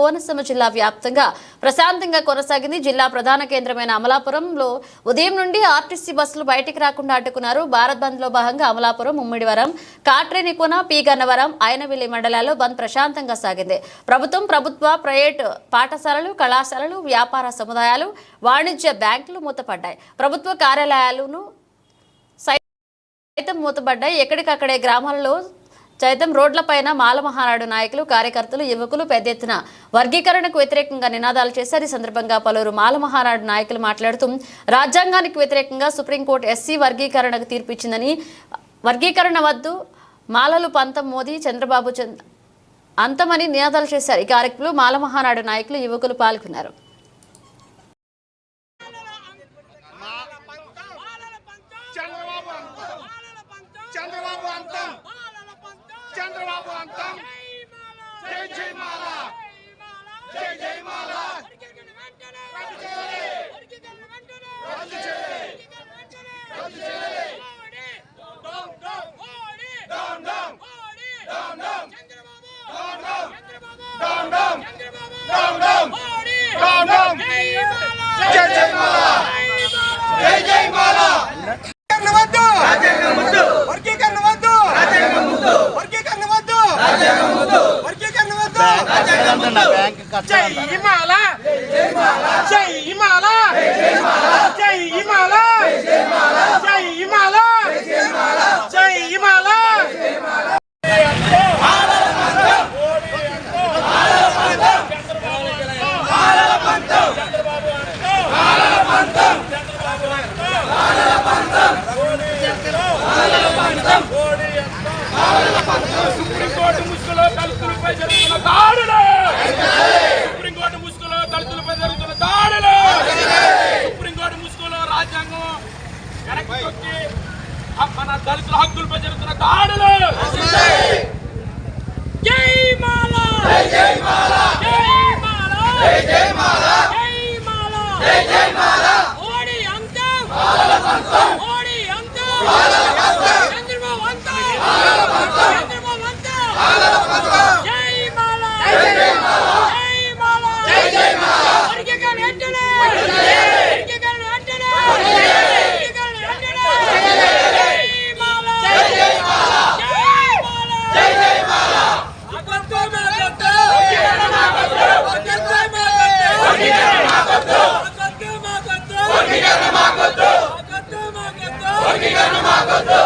కోనసీమ జిల్లా వ్యాప్తంగా ప్రశాంతంగా కొనసాగింది. జిల్లా ప్రధాన కేంద్రమైన అమలాపురంలో ఉదయం నుండి ఆర్టీసీ బస్సులు బయటికి రాకుండా అడ్డుకున్నారు. భారత్ బంద్లో భాగంగా అమలాపురం ముమ్మిడివరం కాట్రేనికోన పి గన్నవరం ఆయనవిల్లి మండలాల్లో బంద్ ప్రశాంతంగా సాగింది. ప్రభుత్వం ప్రభుత్వ ప్రైవేట్ పాఠశాలలు కళాశాలలు వ్యాపార సముదాయాలు వాణిజ్య బ్యాంకులు మూతపడ్డాయి. ప్రభుత్వ కార్యాలయాలను సైతం మూతపడ్డాయి. ఎక్కడికక్కడే గ్రామాలలో సైతం రోడ్లపైన మాలమహానాడు నాయకులు కార్యకర్తలు యువకులు పెద్ద ఎత్తున వర్గీకరణకు వ్యతిరేకంగా నినాదాలు చేశారు. ఈ సందర్భంగా పలువురు మాలమహానాడు నాయకులు మాట్లాడుతూ రాజ్యాంగానికి వ్యతిరేకంగా సుప్రీంకోర్టు ఎస్సీ వర్గీకరణకు తీర్పు ఇచ్చిందని వర్గీకరణ వద్దు మాలలు పంతం మోదీ చంద్రబాబు అంతమని నినాదాలు చేశారు. ఈ కార్యక్రమంలో మాలమహానాడు నాయకులు యువకులు పాల్గొన్నారు. చంద్రబాబు అంతం చంద్రబాబు అంతం. జై జై మాల జై జై మాల రద్దు చేయాలి రద్దు బ్యాంక్ కట్టాలంటారు మన దళితుల హక్కులపై జరుగుతున్న దాడులు జై మాల. జై మాల జై మాల. జై జై ಪ್ರಗತಿಯನ್ನು ಮಾಗೊತ್ತು